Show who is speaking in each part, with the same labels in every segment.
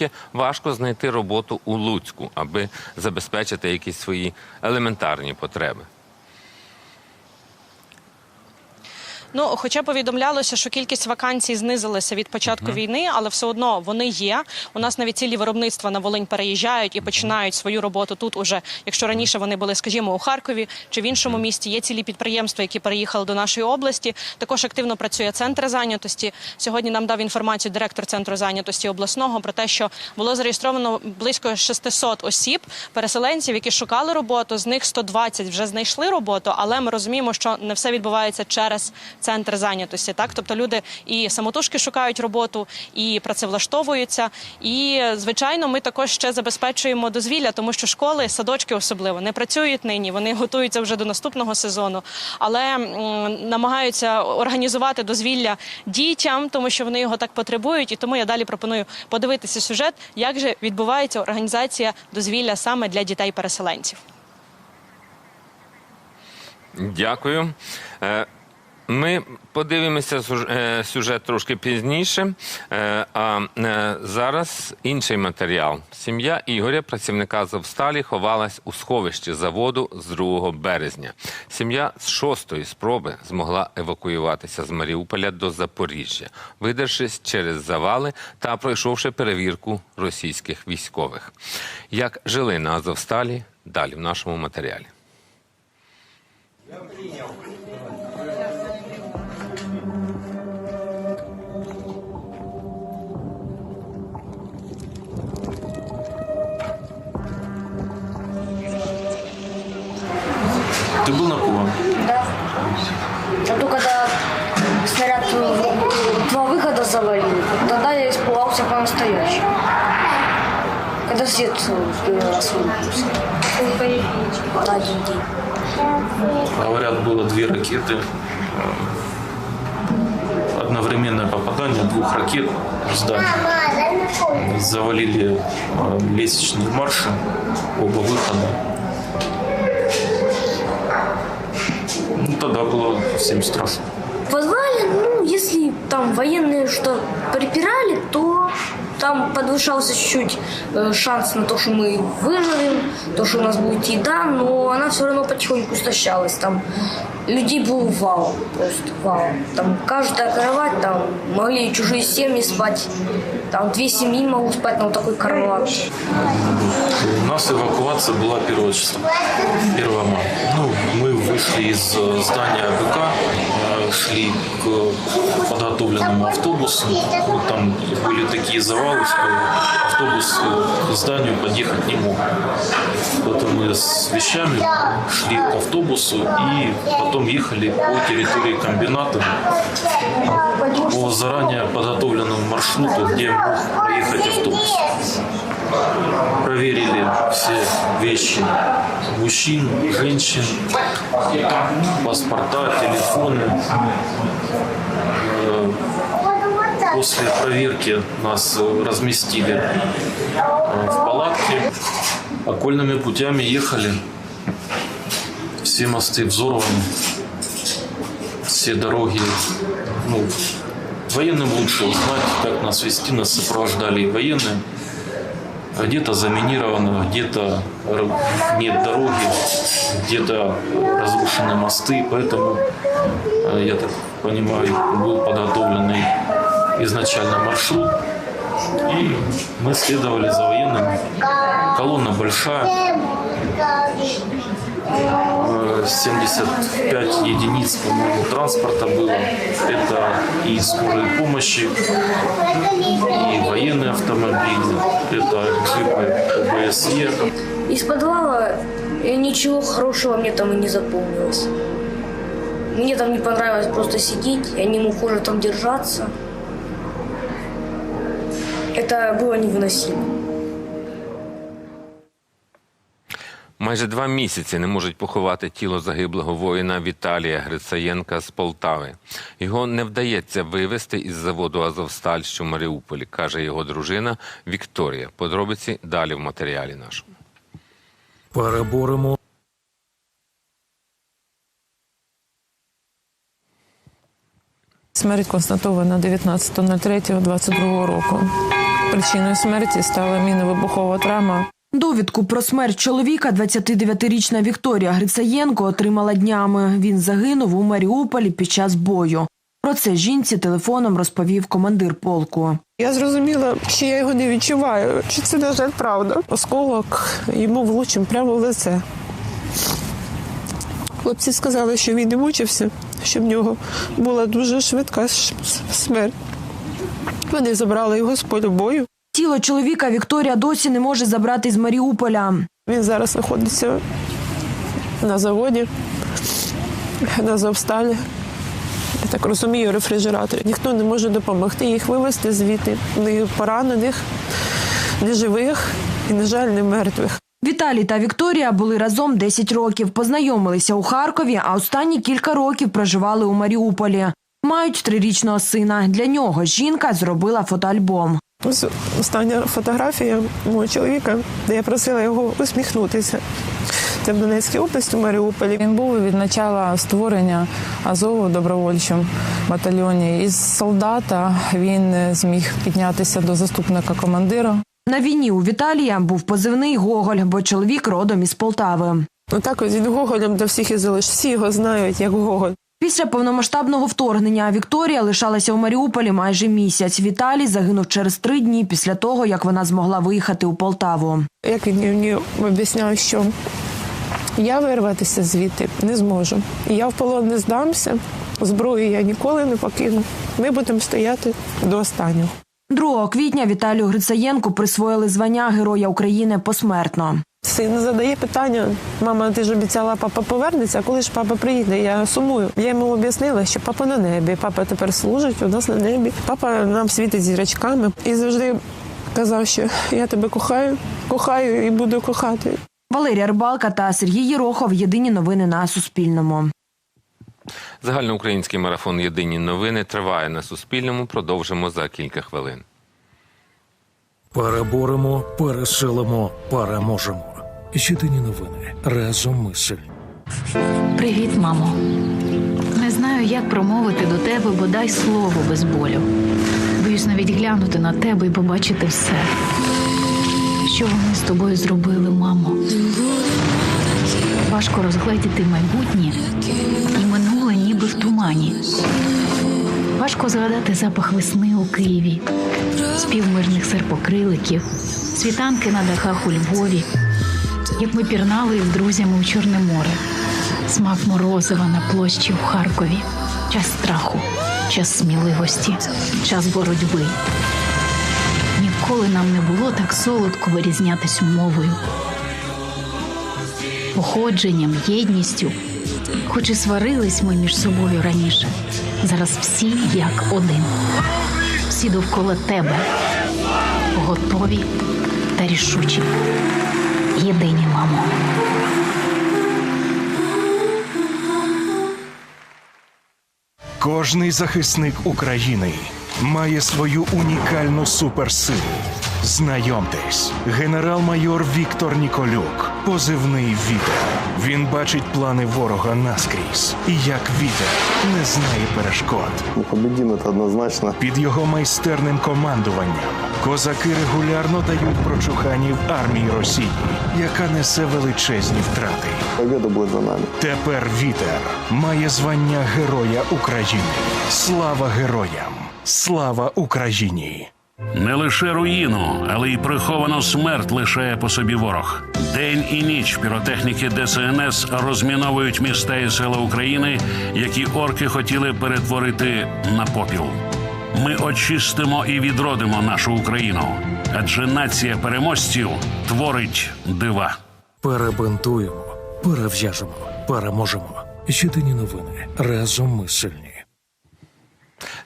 Speaker 1: наскільки важко знайти роботу у Луцьку, аби забезпечити якісь свої елементарні потреби.
Speaker 2: Ну, хоча повідомлялося, що кількість вакансій знизилася від початку війни, але все одно вони є. У нас навіть цілі виробництва на Волинь переїжджають і починають свою роботу тут. Уже якщо раніше вони були, скажімо, у Харкові чи в іншому місті, є цілі підприємства, які переїхали до нашої області. Також активно працює центр зайнятості. Сьогодні нам дав інформацію директор центру зайнятості обласного про те, що було зареєстровано близько 600 осіб, переселенців, які шукали роботу. З них 120 вже знайшли роботу, але ми розуміємо, що не все відбувається через центр зайнятості. Так, тобто люди і самотужки шукають роботу, і працевлаштовуються. І звичайно, ми також ще забезпечуємо дозвілля, тому що школи, садочки особливо не працюють нині. Вони готуються вже до наступного сезону, але намагаються організувати дозвілля дітям, тому що вони його так потребують. І тому я далі пропоную подивитися сюжет, як же відбувається організація дозвілля саме для дітей-переселенців.
Speaker 1: Дякую. Ми подивимося е, сюжет трошки пізніше. Е, А е, зараз інший матеріал. Сім'я Ігоря, працівника Азовсталі, ховалась у сховищі заводу з 2 березня. Сім'я з шостої спроби змогла евакуюватися з Маріуполя до Запоріжжя, видершись через завали та пройшовши перевірку російських військових. Як жили на Азовсталі? Далі в нашому матеріалі.
Speaker 3: Ты
Speaker 4: Первый раз выключился. На один день.
Speaker 3: Говорят, было две ракеты. э, Одновременное попадание двух ракет в здание. Завалили э, лестничные марши, оба выхода. Ну, тогда было всем страшно.
Speaker 4: В подвале, ну, если там военные что припирали, то там подвышался чуть-чуть э, шанс на то, что мы выживем, то, что у нас будет еда, но она все равно потихоньку истощалась. Там людей был вал, просто вал. Там каждая кровать, там могли чужие семьи спать. Там две семьи могут спать на вот такой кровати.
Speaker 3: У нас эвакуация была 1 числа, 1 мая. Ну, мы вышли из э, здания АБК, шли к подготовленному автобусу. Ну, там были такие завалы, что автобус к зданию подъехать не мог. Потом мы с вещами шли к автобусу и потом ехали по территории комбината по заранее подготовленному маршруту, где мог проехать автобус проверили все вещи мужчин, женщин, паспорта, телефоны. Э, После проверки нас э, разместили э, в палатке. Окольными путями ехали. Все мосты взорваны. Все дороги. Ну, военным лучше узнать, как нас вести. Нас сопровождали и военные. Где-то заминировано, где-то р- нет дороги, где-то разрушены мосты, поэтому, э, я так понимаю, был подготовленный изначально маршрут, и мы следовали за военными. Колонна большая, э, 75 единиц, по-моему, транспорта было. Это и скорые помощи, и военные автомобили, это джипы ОБСЕ.
Speaker 4: Из подвала э, ничего хорошего мне там и не запомнилось. Мне там не понравилось просто сидеть, я не мог уже там держаться. Это было невыносимо.
Speaker 1: Майже два місяці не можуть поховати тіло загиблого воїна Віталія Грицаєнка з Полтави. Його не вдається вивезти із заводу Азовсталь, що в Маріуполі, каже його дружина Вікторія. Подробиці далі в матеріалі нашому.
Speaker 5: Переборемо
Speaker 6: Смерть констатована 19.03.22 року. Причиною смерті стала мінно-вибухова травма.
Speaker 7: Довідку про смерть чоловіка 29-річна Вікторія Грицаєнко отримала днями. Він загинув у Маріуполі під час бою. Про це жінці телефоном розповів командир полку.
Speaker 6: Я зрозуміла, що я його не відчуваю, що це, на жаль, правда. Осколок йому влучив прямо в лице. Хлопці сказали, що він не мучився, що в нього була дуже швидка смерть. Вони забрали його з полю бою.
Speaker 7: Тіло чоловіка Вікторія досі не може забрати з Маріуполя.
Speaker 6: Він зараз знаходиться на заводі, на Завсталі. Я так розумію, рефрижераторі. Ніхто не може допомогти їх вивезти звідти. Ні поранених, ні живих і, на жаль, не мертвих.
Speaker 7: Віталій та Вікторія були разом 10 років, познайомилися у Харкові, а останні кілька років проживали у Маріуполі. Мають трирічного сина. Для нього жінка зробила фотоальбом.
Speaker 6: Ось остання фотографія мого чоловіка, де я просила його усміхнутися. Це в Донецькій області, в Маріуполі.
Speaker 8: Він був від початку створення Азову в добровольчому батальйоні. Із солдата він зміг піднятися до заступника командира.
Speaker 7: На війні у Віталія був позивний Гоголь, бо чоловік родом із Полтави.
Speaker 6: Отак ось він Гоголем до всіх і залиш. Всі його знають як Гоголь.
Speaker 7: Після повномасштабного вторгнення Вікторія лишалася у Маріуполі майже місяць. Віталій загинув через три дні після того, як вона змогла виїхати у Полтаву.
Speaker 6: Як він мені об'ясняв, що я вирватися звідти не зможу. Я в полон не здамся, зброю я ніколи не покину. Ми будемо стояти до останнього.
Speaker 7: 2 квітня Віталію Грицаєнку присвоїли звання Героя України посмертно.
Speaker 6: Син задає питання: мама, ти ж обіцяла, папа повернеться, а коли ж папа приїде? Я сумую. Я йому об'яснила, що папа на небі. Папа тепер служить у нас на небі. Папа нам світить зірочками і завжди казав, що я тебе кохаю, кохаю і буду кохати.
Speaker 7: Валерія Рибалка та Сергій Єрохов. Єдині новини на Суспільному.
Speaker 1: Загальноукраїнський марафон Єдині новини триває на Суспільному. Продовжимо за кілька хвилин.
Speaker 5: Переборемо, пересилимо, переможемо. Єдині новини. Разом ми сильні.
Speaker 9: Привіт, мамо. Не знаю, як промовити до тебе бодай слово без болю. Боюсь навіть глянути на тебе і побачити все. Що вони з тобою зробили, мамо? Важко розгледіти майбутнє і минуле ніби в тумані. Важко згадати запах весни у Києві, спів мирних серпокриликів, світанки на дахах у Львові, як ми пірнали з друзями у Чорне море, смак морозива на площі у Харкові, час страху, час сміливості, час боротьби. Ніколи нам не було так солодко вирізнятись мовою, походженням, єдністю. Хоч і сварились ми між собою раніше, зараз всі як один. Всі довкола тебе, готові та рішучі. Єдині, мамо.
Speaker 10: Кожний захисник України має свою унікальну суперсилу. Знайомтесь, генерал-майор Віктор Ніколюк, позивний вітер. Він бачить плани ворога наскрізь і як вітер не знає перешкод.
Speaker 11: Мы победим, однозначно.
Speaker 10: Під його майстерним командуванням козаки регулярно дають прочуханів армії Росії, яка несе величезні втрати.
Speaker 11: Победа будет за нами.
Speaker 10: Тепер вітер має звання Героя України. Слава героям! Слава Україні!
Speaker 12: Не лише руїну, але й приховану смерть лишає по собі ворог. День і ніч піротехніки ДСНС розміновують міста і села України, які орки хотіли перетворити на попіл. Ми очистимо і відродимо нашу Україну, адже нація переможців творить дива.
Speaker 5: Перебинтуємо, перев'яжемо, переможемо. Єдині новини. Разом ми сильні.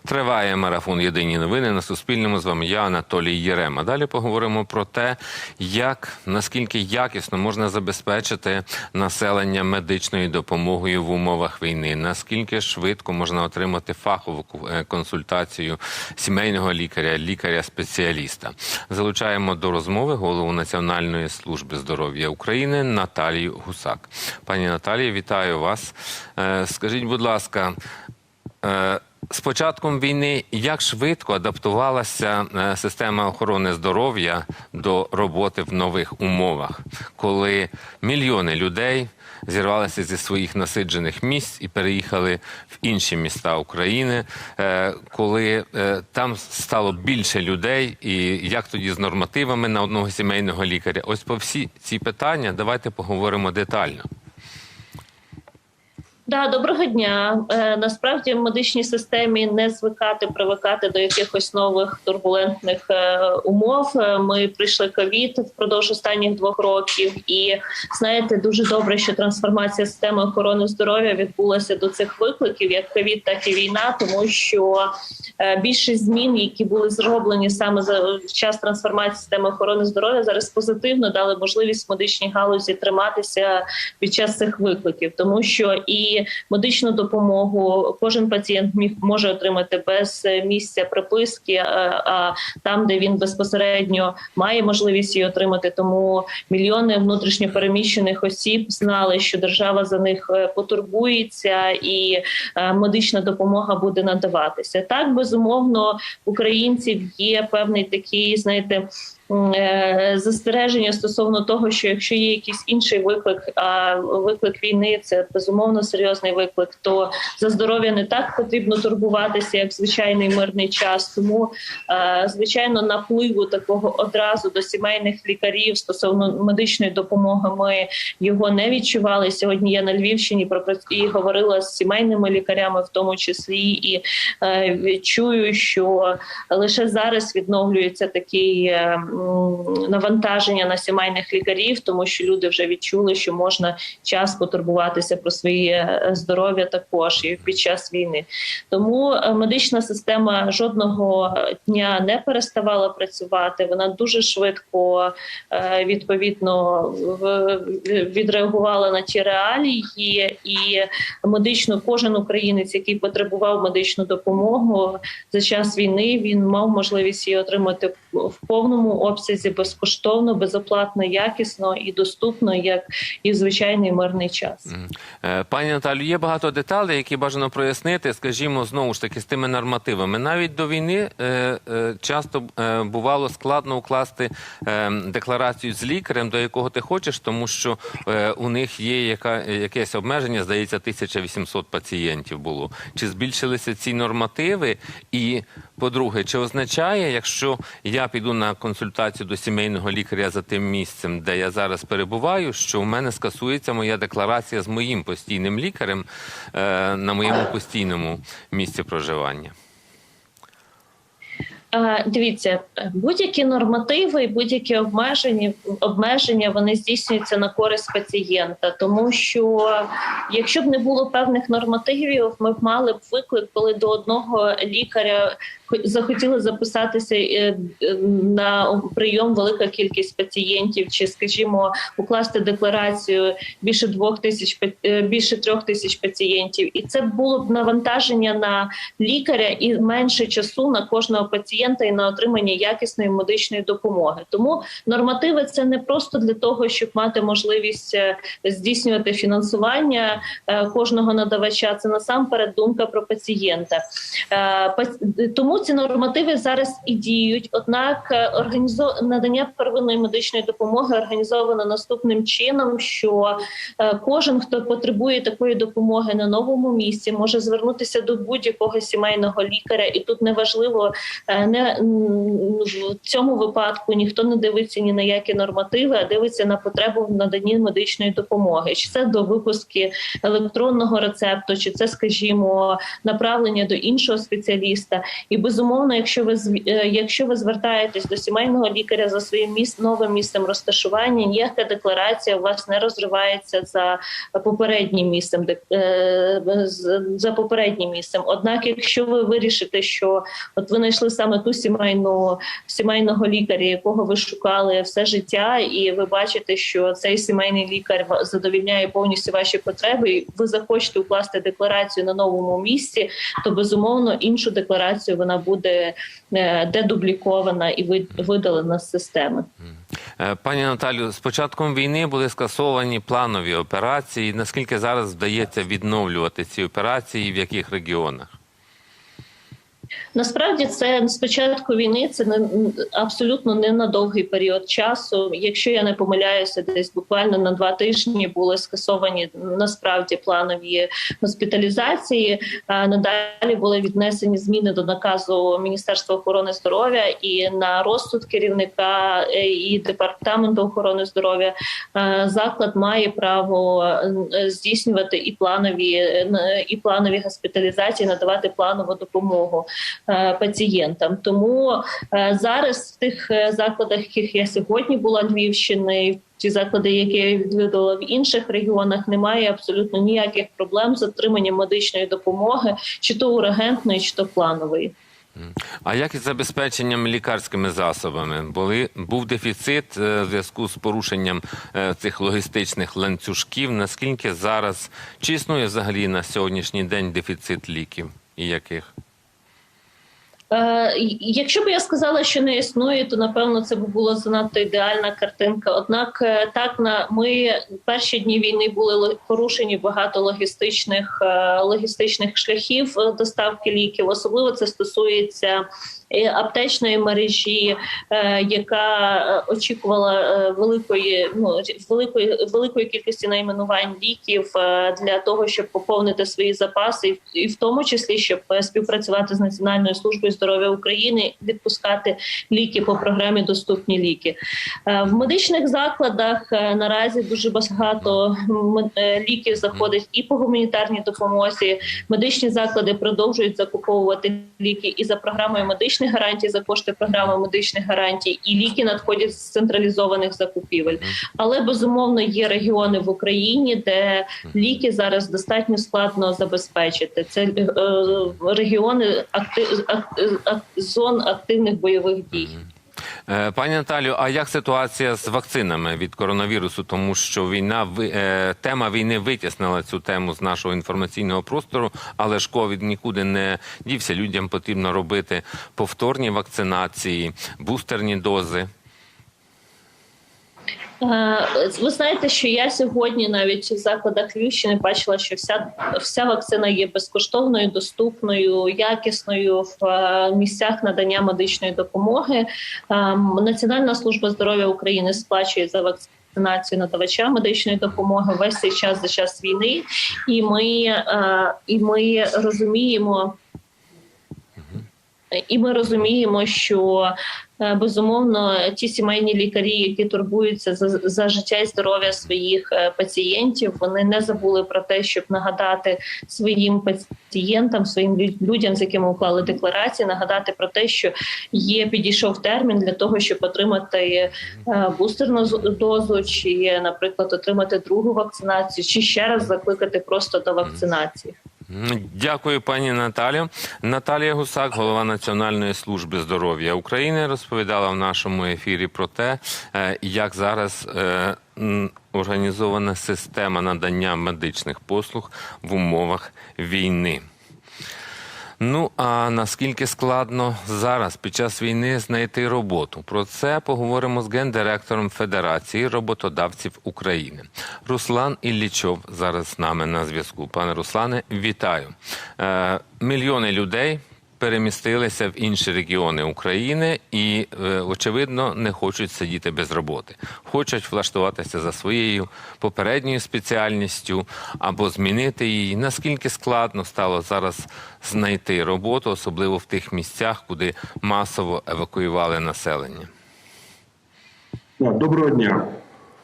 Speaker 1: Триває марафон Єдині новини на Суспільному. З вами я, Анатолій Єрема. Далі поговоримо про те, як наскільки якісно можна забезпечити населення медичною допомогою в умовах війни, наскільки швидко можна отримати фахову е, консультацію сімейного лікаря, лікаря-спеціаліста. Залучаємо до розмови голову Національної служби здоров'я України Наталію Гусак. Пані Наталія, вітаю вас. Е, Скажіть, будь ласка. З початком війни як швидко адаптувалася е, система охорони здоров'я до роботи в нових умовах, коли мільйони людей зірвалися зі своїх насиджених місць і переїхали в інші міста України, е, коли е, там стало більше людей, і як тоді з нормативами на одного сімейного лікаря? Ось по всі ці питання давайте поговоримо детально.
Speaker 13: Да, доброго дня. Е, насправді в медичній системі не звикати привикати до якихось нових турбулентних е, умов. Е, Ми прийшли ковід впродовж останніх двох років, і знаєте, дуже добре, що трансформація системи охорони здоров'я відбулася до цих викликів, як ковід, так і війна, тому що е, більшість змін, які були зроблені саме за час трансформації системи охорони здоров'я, зараз позитивно дали можливість медичній галузі триматися під час цих викликів, тому що і медичну допомогу кожен пацієнт міг може отримати без е, місця приписки, е, а там, де він безпосередньо має можливість її отримати. Тому мільйони внутрішньопереміщених осіб знали, що держава за них е, потурбується, і медична допомога буде надаватися. Так безумовно, українців є певний такий, знаєте. Е, Застереження стосовно того, що якщо є якийсь інший виклик, а виклик війни це безумовно серйозний виклик, то за здоров'я не так потрібно турбуватися, як звичайний мирний час. Тому, е, звичайно, напливу такого одразу до сімейних лікарів стосовно медичної допомоги, ми його не відчували. Сьогодні я на Львівщині і говорила з сімейними лікарями, в тому числі, і е, чую, що лише зараз відновлюється такий навантаження на сімейних лікарів, тому що люди вже відчули, що можна час потурбуватися про своє е, здоров'я також і під час війни. Тому е, медична система жодного дня не переставала працювати. Вона дуже швидко е, відповідно відреагувала на ті реалії, і медично кожен українець, який потребував медичну допомогу за час війни, він мав можливість її отримати в повному обсязі безкоштовно, безоплатно, якісно і доступно, як і в звичайний мирний час.
Speaker 1: Е, Пані Наталю, є багато деталей, які бажано прояснити, скажімо, знову ж таки, з тими нормативами. Навіть до війни е, е, часто бувало складно укласти декларацію з лікарем, до якого ти хочеш, тому що у них є яка, якесь обмеження, здається, 1800 пацієнтів було. Чи збільшилися ці нормативи? І, по-друге, чи означає, якщо я піду на консультацію до сімейного лікаря за тим місцем, де я зараз перебуваю, що у мене скасується моя декларація з моїм постійним лікарем е, на моєму постійному місці проживання?
Speaker 13: Е, Дивіться, будь-які нормативи і будь-які обмеження обмеження вони здійснюються на користь пацієнта, тому що якщо б не було певних нормативів, ми б мали б виклик, коли до одного лікаря захотіли записатися е, е, на прийом велика кількість пацієнтів, чи, скажімо, укласти декларацію більше двох тисяч е, більше трьох тисяч пацієнтів, і це було б навантаження на лікаря і менше часу на кожного пацієнта і на отримання якісної медичної допомоги. Тому нормативи це не просто для того, щоб мати можливість здійснювати фінансування кожного надавача. Це насамперед думка про пацієнта. Пац- Тому ці нормативи зараз і діють. Однак е, організо... надання первинної медичної допомоги організовано наступним чином, що е, кожен, хто потребує такої допомоги на новому місці, може звернутися до будь-якого сімейного лікаря, і тут неважливо е, не в цьому випадку ніхто не дивиться ні на які нормативи, а дивиться на потребу в наданні медичної допомоги. Чи це до випуски електронного рецепту, чи це, скажімо, направлення до іншого спеціаліста. І безумовно, якщо ви е, якщо ви звертаєтесь до сімейного лікаря за своїм міс... новим місцем розташування, ніяка декларація у вас не розривається за попереднім місцем, е, за попереднім місцем. Однак, якщо ви вирішите, що от ви знайшли саме ту сімейну сімейного лікаря, якого ви шукали все життя, і ви бачите, що цей сімейний лікар задовільняє повністю ваші потреби, і ви захочете укласти декларацію на новому місці, то безумовно іншу декларацію вона буде е, дедублікована і ви- видалена з системи.
Speaker 1: Е, Пані Наталю, з початком війни були скасовані планові операції. Наскільки зараз вдається відновлювати ці операції в яких регіонах?
Speaker 13: Насправді це з початку війни це не абсолютно не на довгий період часу. Якщо я не помиляюся, десь буквально на два тижні були скасовані насправді планові госпіталізації. А надалі були віднесені зміни до наказу Міністерства охорони здоров'я і на розсуд керівника е, і департаменту охорони здоров'я заклад має право здійснювати і планові е, і планові госпіталізації, надавати планову допомогу пацієнтам. Тому е, зараз в тих е, закладах, яких я сьогодні була Львівщини. Ті заклади, які я відвідала в інших регіонах, немає абсолютно ніяких проблем з отриманням медичної допомоги, чи то ургентної, чи то планової.
Speaker 1: А як із забезпеченням лікарськими засобами? Були був дефіцит е, в зв'язку з порушенням е, цих логістичних ланцюжків. Наскільки зараз чи існує взагалі на сьогоднішній день дефіцит ліків і яких?
Speaker 13: Е, Якщо б я сказала, що не існує, то напевно це б була занадто ідеальна картинка. Однак, е, так на ми перші дні війни були порушені багато логістичних е, логістичних шляхів доставки ліків. Особливо це стосується аптечної мережі, е, яка е, очікувала е, великої ну великої великої кількості найменувань ліків е, для того, щоб поповнити свої запаси, і в- тому числі щоб е, співпрацювати з Національною службою здоров'я України, відпускати ліки по програмі Доступні ліки Е, в медичних закладах. е, Наразі дуже багато е, ліків заходить і по гуманітарній допомозі. Медичні заклади продовжують закуповувати ліки і за програмою медичних гарантій, за кошти програми медичних гарантій, і ліки надходять з централізованих закупівель. Але безумовно є регіони в Україні, де ліки зараз достатньо складно забезпечити. Це е, регіони актив, ак- ак- зон активних бойових дій.
Speaker 1: Е, Пані Наталю, а як ситуація з вакцинами від коронавірусу? Тому що війна е, тема війни витіснила цю тему з нашого інформаційного простору, але ж ковід нікуди не дівся. Людям потрібно робити повторні вакцинації, бустерні дози.
Speaker 13: Е, Ви знаєте, що я сьогодні навіть в закладах Львівщини бачила, що вся вся вакцина є безкоштовною, доступною, якісною в е, місцях надання медичної допомоги. Е, Національна служба здоров'я України сплачує за вакцинацію надавача медичної допомоги весь цей час за час війни, і ми, і ми розуміємо. І ми розуміємо, що безумовно ті сімейні лікарі, які турбуються за, за життя і здоров'я своїх е, пацієнтів, вони не забули про те, щоб нагадати своїм пацієнтам, своїм лю- людям, з якими уклали декларації, нагадати про те, що є підійшов термін для того, щоб отримати е, бустерну дозу, чи, наприклад, отримати другу вакцинацію, чи ще раз закликати просто до вакцинації.
Speaker 1: Дякую, пані Наталі. Наталія Гусак, голова Національної служби здоров'я України, розповідала в нашому ефірі про те, е, як зараз е, організована система надання медичних послуг в умовах війни. Ну а наскільки складно зараз під час війни знайти роботу? Про це поговоримо з гендиректором Федерації роботодавців України. Руслан Іллічов зараз з нами на зв'язку. Пане Руслане, вітаю. Е, мільйони людей. Перемістилися в інші регіони України і, е, очевидно, не хочуть сидіти без роботи. Хочуть влаштуватися за своєю попередньою спеціальністю або змінити її. Наскільки складно стало зараз знайти роботу, особливо в тих місцях, куди масово евакуювали населення?
Speaker 14: Доброго дня.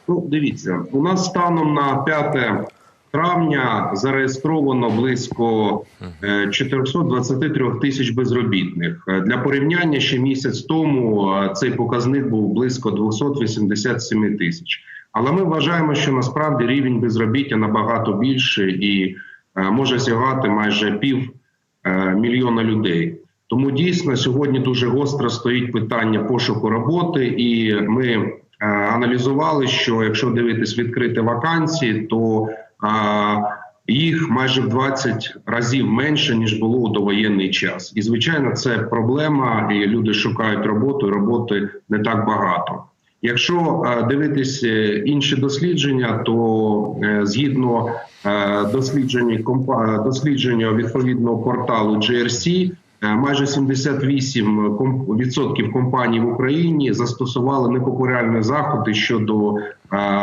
Speaker 14: Ну, дивіться, у нас станом на 5 травня зареєстровано близько е, 423 тисяч безробітних. Е, Для порівняння ще місяць тому е, цей показник був близько 287 тисяч. Але ми вважаємо, що насправді рівень безробіття набагато більший і е, може сягати майже пів е, мільйона людей. Тому дійсно сьогодні дуже гостро стоїть питання пошуку роботи, і ми е, аналізували, що якщо дивитись відкриті вакансії, то е, їх майже в 20 разів менше ніж було у довоєнний час. І звичайно, це проблема, і люди шукають роботу, і роботи не так багато. Якщо е, дивитись е, інші дослідження, то е, згідно дослідження дослідження відповідного порталу GRC, майже 78% ком- компаній в Україні застосували непопулярні заходи щодо е,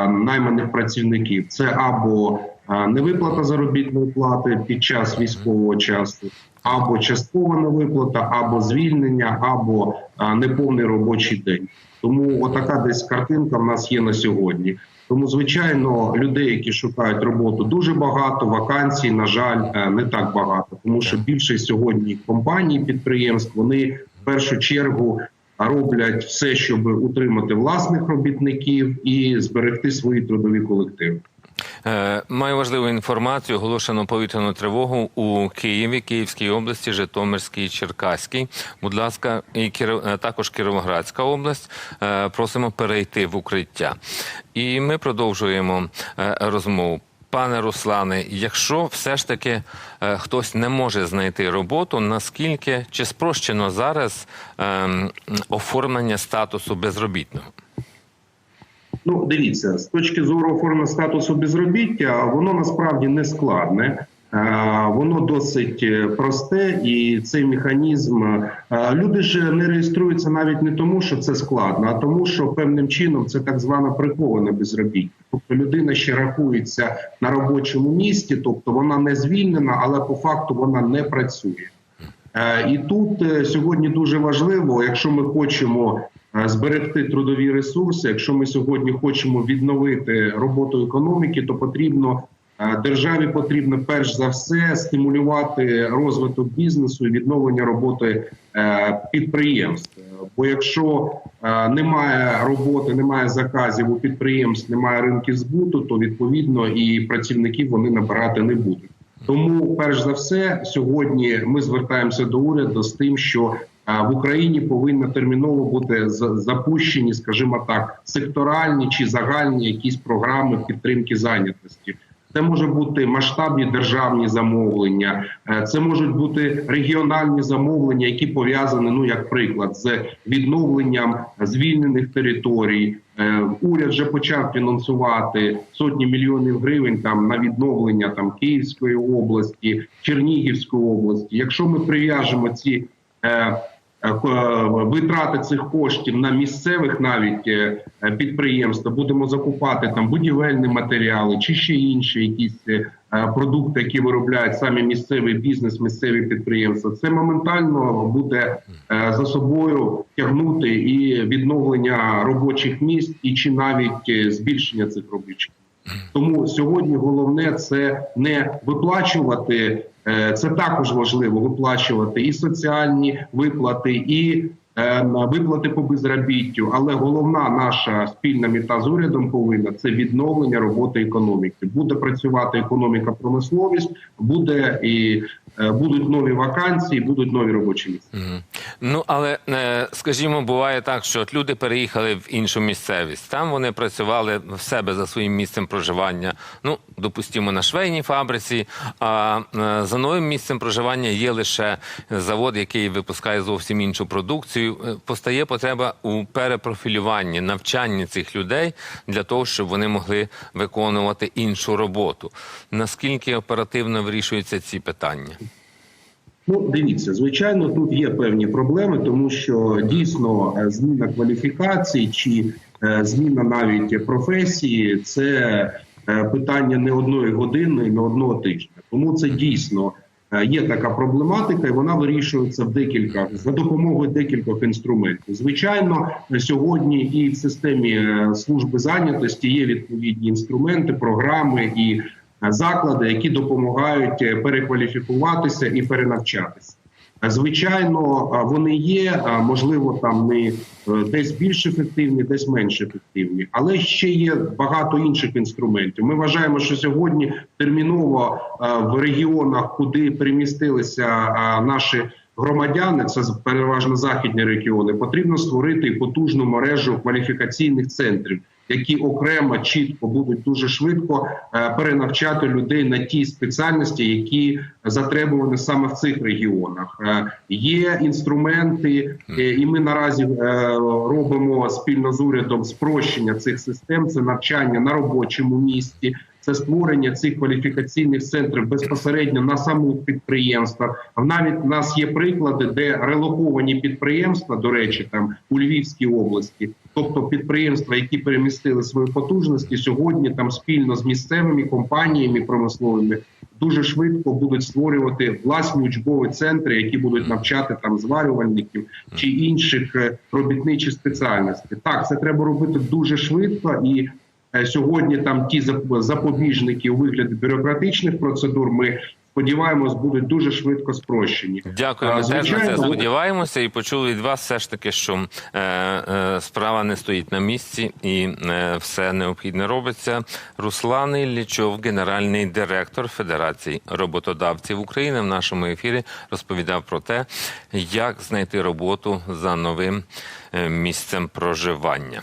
Speaker 14: найманих працівників. Це або е, невиплата заробітної плати під час військового часу, або часткова невиплата, або звільнення, або е, неповний робочий день. Тому отака десь картинка в нас є на сьогодні. Тому, звичайно, людей, які шукають роботу, дуже багато. Вакансій, на жаль, е, не так багато, тому що більшість сьогодні компаній, підприємств, вони в першу чергу роблять все, щоб утримати власних робітників і зберегти свої трудові колективи.
Speaker 1: Е, Маю важливу інформацію. Оголошено повітряну тривогу у Києві, Київській області, Житомирській, Черкаській. Будь ласка, і Кирив... е, також Кіровоградська область. Е, Просимо перейти в укриття. І ми продовжуємо розмову. Пане Руслане, якщо все ж таки хтось не може знайти роботу, наскільки чи спрощено зараз ем, оформлення статусу безробітного?
Speaker 14: Ну, дивіться, з точки зору оформлення статусу безробіття, воно насправді не складне. Е, Воно досить е, просте, і цей механізм е, люди ж не реєструються навіть не тому, що це складно, а тому, що певним чином це так звана приховане безробіття. Тобто людина ще рахується на робочому місці, тобто вона не звільнена, але по факту вона не працює. І тут сьогодні дуже важливо, якщо ми хочемо зберегти трудові ресурси, якщо ми сьогодні хочемо відновити роботу економіки, то потрібно е, державі потрібно перш за все стимулювати розвиток бізнесу і відновлення роботи е, підприємств. Е, Бо якщо е, немає роботи, немає заказів у підприємств, немає ринків збуту, то відповідно і працівників вони набирати не будуть. Тому, перш за все, сьогодні ми звертаємося до уряду з тим, що е, в Україні повинні терміново бути запущені, скажімо так, секторальні чи загальні якісь програми підтримки зайнятості. Це може бути масштабні державні замовлення, е, це можуть бути регіональні замовлення, які пов'язані, ну як приклад, з відновленням звільнених територій. Е, Уряд вже почав фінансувати сотні мільйонів гривень там на відновлення там Київської області, Чернігівської області. Якщо ми прив'яжемо ці е, витрати цих коштів на місцевих навіть е, е, підприємства, будемо закупати там будівельні матеріали чи ще інші якісь е, продукти, які виробляють самі місцевий бізнес, місцеві підприємства. Це моментально буде е, за собою тягнути і відновлення робочих місць, і чи навіть е, збільшення цих робочих. Тому сьогодні головне це не виплачувати. е, Це також важливо виплачувати і соціальні виплати, і е, виплати по безробіттю. Але головна наша спільна мета з урядом повинна це відновлення роботи економіки. Буде працювати економіка, промисловість, буде і будуть нові вакансії, будуть нові робочі місця.
Speaker 1: Мгм. Ну але е, скажімо, буває так, що от люди переїхали в іншу місцевість. Там вони працювали в себе за своїм місцем проживання. Ну, допустимо, на швейній фабриці. А е, за новим місцем проживання є лише завод, який випускає зовсім іншу продукцію. Е, Постає потреба у перепрофілюванні, навчанні цих людей для того, щоб вони могли виконувати іншу роботу. Наскільки оперативно вирішуються ці питання?
Speaker 14: Ну, дивіться, звичайно, тут є певні проблеми, тому що дійсно е, зміна кваліфікацій чи е, зміна навіть професії це е, питання не одної години, не одного тижня. Тому це дійсно є така проблематика, і вона вирішується в декілька за допомогою декількох інструментів. Звичайно, сьогодні і в системі служби зайнятості є відповідні інструменти, програми і заклади, які допомагають е, перекваліфікуватися і перенавчатися. Е, Звичайно, е, вони є, можливо, там не десь більш ефективні, десь менш ефективні, але ще є багато інших інструментів. Ми вважаємо, що сьогодні терміново в регіонах, куди перемістилися е, наші громадяни, це переважно західні регіони, потрібно створити потужну мережу кваліфікаційних центрів які окремо чітко будуть дуже швидко е, перенавчати людей на ті спеціальності, які затребувані саме в цих регіонах. Е, Є інструменти, е, і ми наразі робимо спільно з урядом спрощення цих систем. Це навчання на робочому місці. Це створення цих кваліфікаційних центрів безпосередньо на самих підприємствах. Навіть в нас є приклади, де релоковані підприємства, до речі, там у Львівській області, тобто підприємства, які перемістили свої потужності, сьогодні там спільно з місцевими компаніями промисловими дуже швидко будуть створювати власні учбові центри, які будуть навчати там зварювальників чи інших е, робітничих спеціальностей. Так, це треба робити дуже швидко і. Е, Сьогодні там ті запобіжники у вигляді бюрократичних процедур. Ми сподіваємось, будуть дуже швидко спрощені.
Speaker 1: Дякую, теж на це сподіваємося і почули від вас все ж таки, що е, е, справа не стоїть на місці і е, все необхідне робиться. Руслан Іллічов, генеральний директор Федерації роботодавців України, в нашому ефірі розповідав про те, як знайти роботу за новим е, місцем проживання.